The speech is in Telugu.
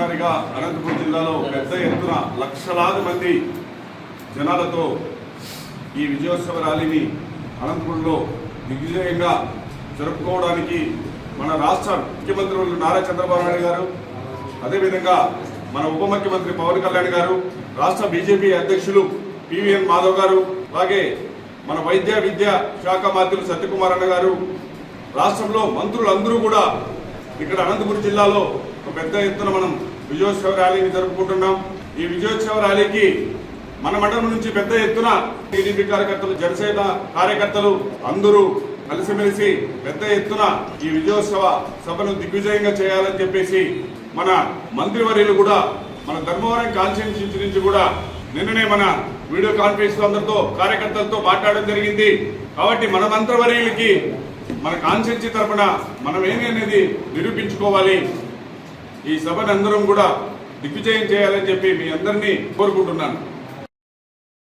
మొట్టమొదటిసారిగా అనంతపురం జిల్లాలో పెద్ద ఎత్తున లక్షలాది మంది జనాలతో ఈ విజయోత్సవ ర్యాలీని అనంతపురంలో దిగ్విజయంగా జరుపుకోవడానికి మన రాష్ట్ర ముఖ్యమంత్రులు నారా చంద్రబాబు నాయుడు గారు అదేవిధంగా మన ఉప ముఖ్యమంత్రి పవన్ కళ్యాణ్ గారు రాష్ట్ర బీజేపీ అధ్యక్షులు పివిఎన్ మాధవ్ గారు అలాగే మన వైద్య విద్య శాఖ మంత్రులు సత్యకుమార్ అన్న గారు రాష్ట్రంలో మంత్రులందరూ కూడా ఇక్కడ అనంతపురం జిల్లాలో ఒక పెద్ద ఎత్తున మనం విజయోత్సవ ర్యాలీని జరుపుకుంటున్నాం. ఈ విజయోత్సవ ర్యాలీకి మన మండలం నుంచి పెద్ద ఎత్తున టీడీపీ కార్యకర్తలు జనసేన కార్యకర్తలు అందరూ కలిసిమెలిసి పెద్ద ఎత్తున ఈ విజయోత్సవ సభను దిగ్విజయంగా చేయాలని చెప్పేసి మన మంత్రివర్యులు కూడా మన ధర్మవరం కాన్స్టిట్యూన్సీ నుంచి కూడా నిన్ననే మన వీడియో కాన్ఫరెన్స్ అందరితో కార్యకర్తలతో మాట్లాడడం జరిగింది. కాబట్టి మన మంత్రివర్యులకి మన కాన్స్టిట్యూన్సీ తరపున మనం ఏమి అనేది నిరూపించుకోవాలి. ఈ సభను అందరం కూడా దిగ్విజయం చేయాలని చెప్పి మీ అందరినీ కోరుకుంటున్నాను.